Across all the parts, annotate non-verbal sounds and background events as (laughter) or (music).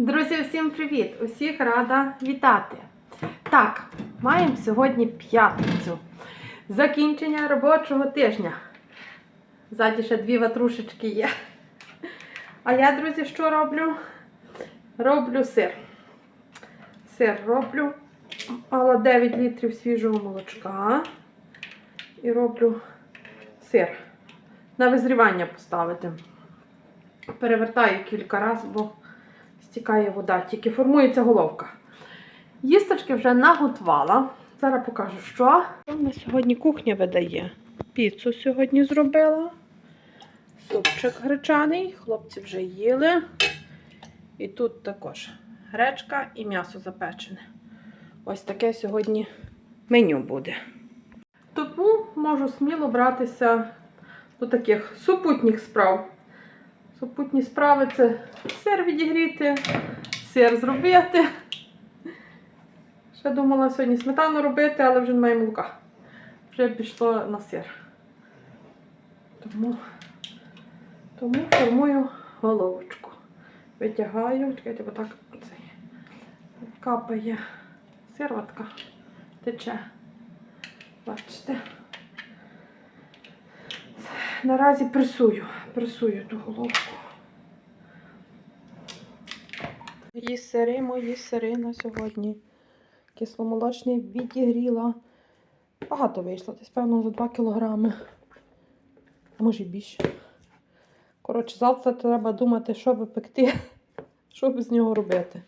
Друзі, всім привіт! Усіх рада вітати! Так, маємо сьогодні п'ятницю. Закінчення робочого тижня. Ззаді ще дві ватрушечки є. А я, друзі, що роблю? Роблю сир. Сир роблю. Мала 9 літрів свіжого молочка. І роблю сир. На визрівання поставити. Перевертаю кілька разів, бо стікає вода, тільки формується головка. Їсточки вже наготувала. Зараз покажу, що. Що на сьогодні кухня видає. Піцу сьогодні зробила. Супчик гречаний. Хлопці вже їли. І тут також гречка і м'ясо запечене. Ось таке сьогодні меню буде. Тому можу сміло братися до таких супутніх справ. Супутні справи це сир відігріти, сир зробити. Ще думала сьогодні сметану робити, але вже немає молока. Вже пішло на сир. Тому, тому формую головочку. Витягаю, чекайте, бо так цей, капає сироватка, тече. Бачите? Наразі пресую, пресую ту головку. Мої сири, мої сири на сьогодні. Кисломолочний відігріла. Багато вийшло, десь, певно, за 2 кілограми. А може й більше. Коротше, завтра треба думати, що би пекти, (laughs) що би з нього робити.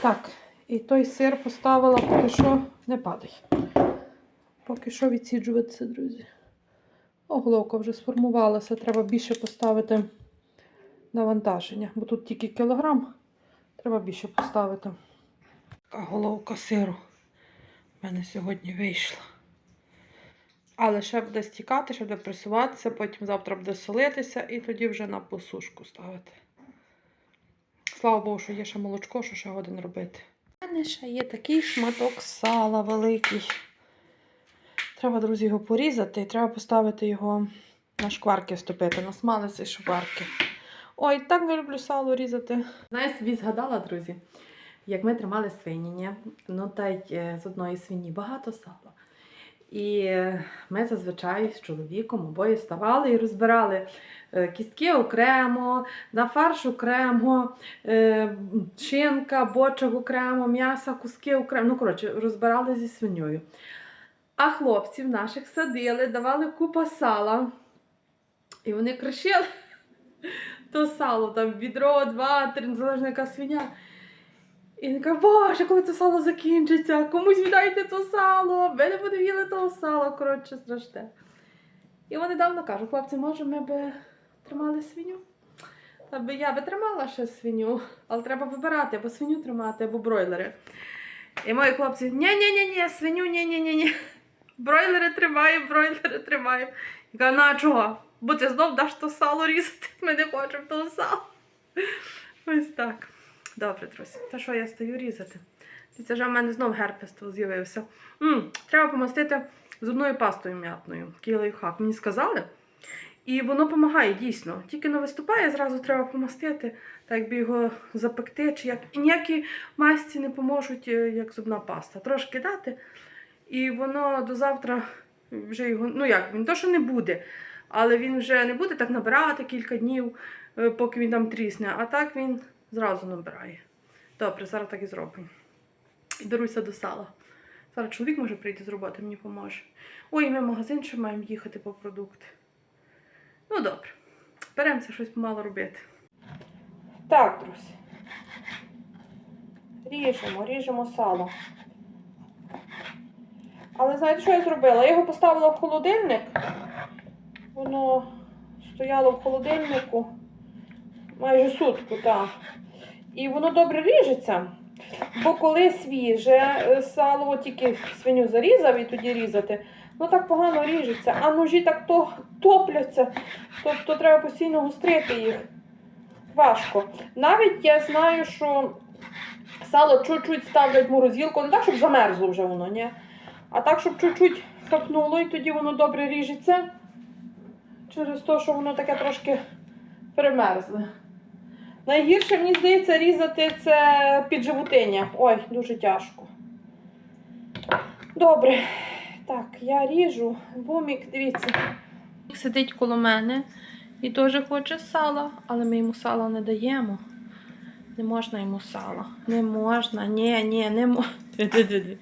Так, і той сир поставила, поки що не падай. Поки що відсіджуватися, друзі. О, головка вже сформувалася, треба більше поставити навантаження, бо тут тільки кілограм, треба більше поставити. Така головка сиру в мене сьогодні вийшла. Але ще буде стікати, ще буде пресуватися, потім завтра буде солитися і тоді вже на посушку ставити. Слава Богу, що є ще молочко, що ще годин робити. У мене ще є такий шматок сала великий. Треба, друзі, його порізати і треба поставити його на шкварки стопити, на смалиці шкварки. Ой, так не люблю сало різати. Знаєш, собі згадала, друзі, як ми тримали свині, ні? ну та й е, з одної свині багато сала. І е, ми зазвичай з чоловіком обоє ставали і розбирали е, кістки окремо, на фарш окремо, шинка, бочок окремо, м'ясо, куски окремо. Ну, коротше, розбирали зі свиньою. А хлопців наших садили, давали купа сала. І вони кришили (laughs) то сало, там відро, два, три, залежно яка свиня. І він каже, боже, коли це сало закінчиться, комусь віддайте то сало, ви не їли того сала, коротше, страшне. І вони давно кажуть, хлопці, може, ми би тримали свиню? Та би я би тримала ще свиню, але треба вибирати, або свиню тримати, або бройлери. І мої хлопці, ні-ні-ні, свиню, ні-ні-ні. Бройлери тримаємо, бройлери тримаємо. Я кажу, ну а чого? Бо ти знов даш то сало різати. (laughs) Ми не хочемо того сала. Ось так. Добре, друзі. Та що я стою різати? Це вже в мене знов герпес з'явився. Треба помастити зубною пастою м'ятною. Такий лайфхак. Мені сказали. І воно допомагає дійсно. Тільки не виступає, зразу треба помастити, так якби його запекти, чи як. І ніякі масті не поможуть, е, як зубна паста. Трошки дати. І воно до завтра вже його, ну як, він то, що не буде, але він вже не буде так набирати кілька днів, е, поки він там трісне, а так він зразу набирає. Добре, зараз так і зробимо. Беруся до сала. Зараз чоловік може прийти з роботи, мені поможе. Ой, ми в магазин ще маємо їхати по продукти. Ну, добре. Беремося щось помало робити. Так, друзі. Ріжемо, ріжемо сало. Але знаєте, що я зробила? Я його поставила в холодильник. Воно стояло в холодильнику майже сутку, так. І воно добре ріжеться. Бо коли свіже е, сало, тільки свиню зарізав і тоді різати, ну так погано ріжеться, а ножі так то топляться. Тобто треба постійно гострити їх. Важко. Навіть я знаю, що сало чуть-чуть ставлять в морозилку, не так, щоб замерзло вже воно, ні. А так, щоб чуть-чуть хапнуло, і тоді воно добре ріжеться. Через те, що воно таке трошки примерзле. Найгірше, мені здається, різати це підживутиння. Ой, дуже тяжко. Добре. Так, я ріжу. Бумік, дивіться. Сидить коло мене і теж хоче сала, але ми йому сала не даємо. Не можна йому сала. Не можна. Ні, ні, не можна. (laughs)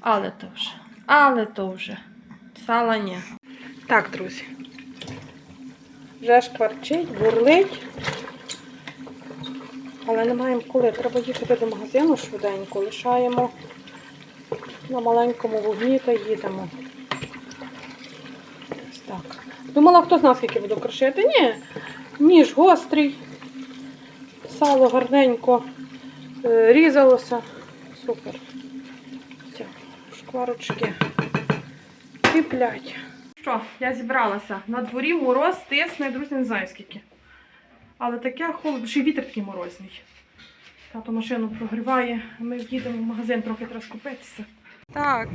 Але то вже. Але то вже. Сала ні. Так, друзі. Вже шкварчить, бурлить. Але не маємо коли. Треба їхати до магазину швиденько. Лишаємо на маленькому вогні та їдемо. Так. Думала, хто знає, скільки буду кришити. Ні. Ніж гострий. Сало гарненько е, різалося. Супер. Все, шкварочки кріплять. Що, я зібралася. На дворі мороз тисне, друзі, не знаю скільки. Але таке холодно, ще й вітер такий морозний. Тато машину прогріває, а ми їдемо в магазин, трохи треба скупитися. Так,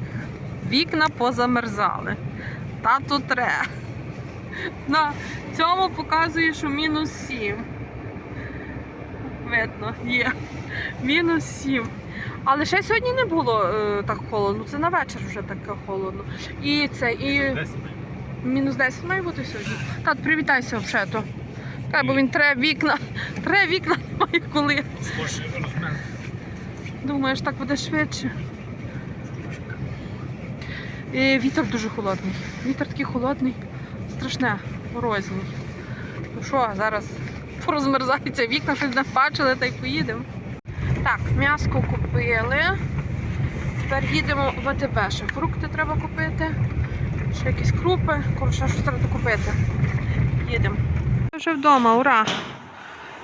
вікна позамерзали. Тату тре. На цьому показує, що мінус 7. Видно, є. Мінус 7. Але ще сьогодні не було е, так холодно. Це на вечір вже таке холодно. І це, і мінус 10 має бути сьогодні. Тат, привітайся взагалі. Та, бо він тре вікна. (laughs) Тре вікна немає коли. Думаєш, так буде швидше. І вітер дуже холодний. Вітер такий холодний, страшне, морозний. Ну що, зараз порозмерзаються вікна, щось не бачили, та й поїдемо. Так, м'яско купили. Тепер їдемо в АТБ. Ще фрукти треба купити. Ще якісь крупи. Коротше, щось треба купити. Їдемо. Вже вдома, ура!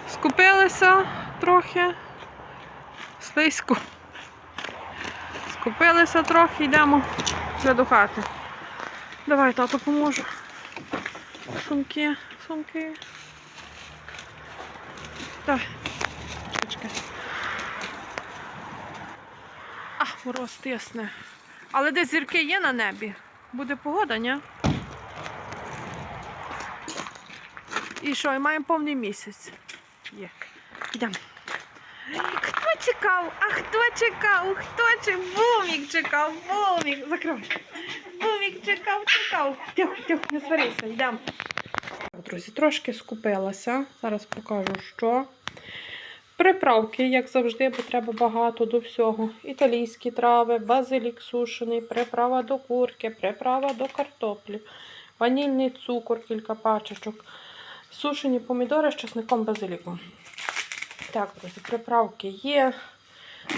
Скупилися трохи. Слизько. Скупилися трохи, йдемо вже до хати. Давай, тато, поможу. Сумки, сумки. Давай. Чекай. А, мороз тисне. Але десь зірки є на небі. Буде погода, ні? І що, і маємо повний місяць. Є. Йдемо. Хто чекав? А хто чекав? Хто чекав? Бумік чекав, бумік. Закривай. Бумік чекав, чекав. Тихо, тихо, не сварися, йдемо. Друзі, трошки скупилася. Зараз покажу, що. Приправки, як завжди, бо треба багато до всього. Італійські трави, базилік сушений, приправа до курки, приправа до картоплі, ванільний цукор, кілька пачечок, сушені помідори з чесником базиліком. Так, друзі, приправки є.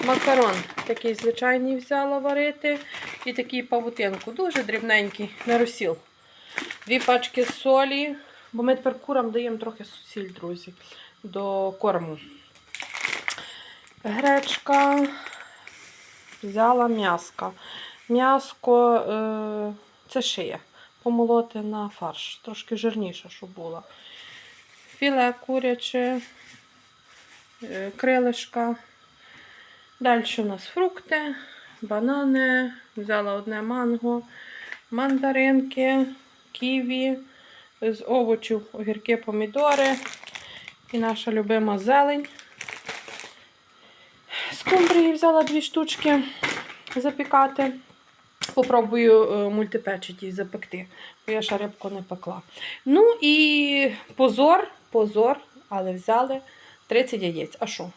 Макарон такий звичайний взяла варити. І такий павутинку, дуже дрібненький на розсіл. Дві пачки солі, бо ми тепер курам даємо трохи сіль, друзі, до корму. Гречка. Взяла м'яска. М'яско е, це шия. Помолоти на фарш. Трошки жирніше, щоб було. Філе куряче, е, крилишка. Далі у нас фрукти, банани. Взяла одне манго, мандаринки, ківі, з овочів огірки, помідори і наша любима зелень. Скумбрії взяла дві штучки запікати. Попробую е, мультипечить її запекти, бо я ще рибку не пекла. Ну і позор, позор, але взяли 30 яєць. А що?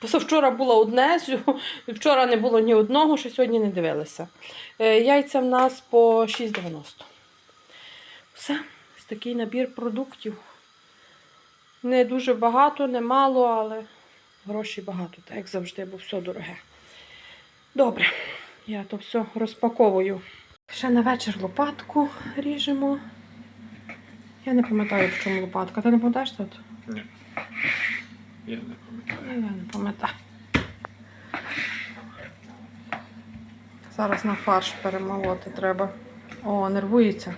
Позавчора було одне, вчора не було ні одного, ще сьогодні не дивилися. Е, Яйця в нас по 6,90. Все, такий набір продуктів. Не дуже багато, не мало, але грошей багато, так як завжди, бо все дороге. Добре, я то все розпаковую. Ще на вечір лопатку ріжемо. Я не пам'ятаю, в чому лопатка. Ти не пам'ятаєш тут? Ні. Я не пам'ятаю. Я не пам'ятаю. Зараз на фарш перемолоти треба. О, нервується.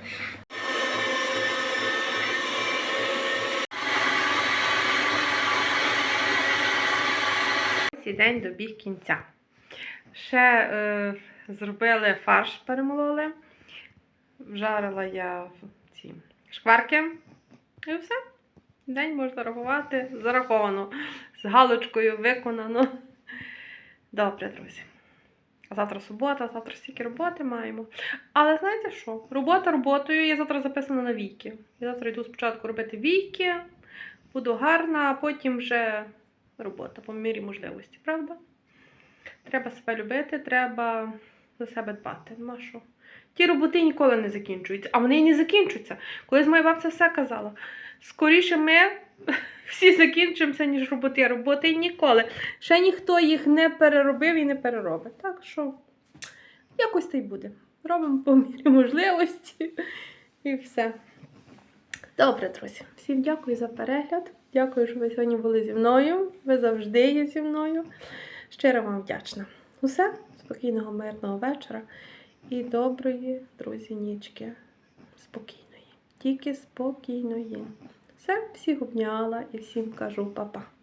День добіг кінця. Ще е, зробили фарш, перемололи. Вжарила я ці шкварки. І все. День можна рахувати зараховано. З галочкою виконано. Добре, друзі. А завтра субота, завтра стільки роботи маємо. Але знаєте що? Робота роботою, я завтра записана на війки. Я завтра йду спочатку робити війки, буду гарна, а потім вже робота по мірі можливості, правда? Треба себе любити, треба за себе дбати. Нема що. Ті роботи ніколи не закінчуються, а вони і не закінчуються. Колись моя бабця все казала. Скоріше ми (laughs) всі закінчимося, ніж роботи. Роботи ніколи. Ще ніхто їх не переробив і не переробить. Так що якось та й буде. Робимо по мірі можливості і все. Добре, друзі. Всім дякую за перегляд. Дякую, що ви сьогодні були зі мною. Ви завжди є зі мною. Щиро вам вдячна. Усе, спокійного, мирного вечора і доброї, друзі, нічки. Спокійної. Тільки спокійної. Все, всіх обняла і всім кажу па-па.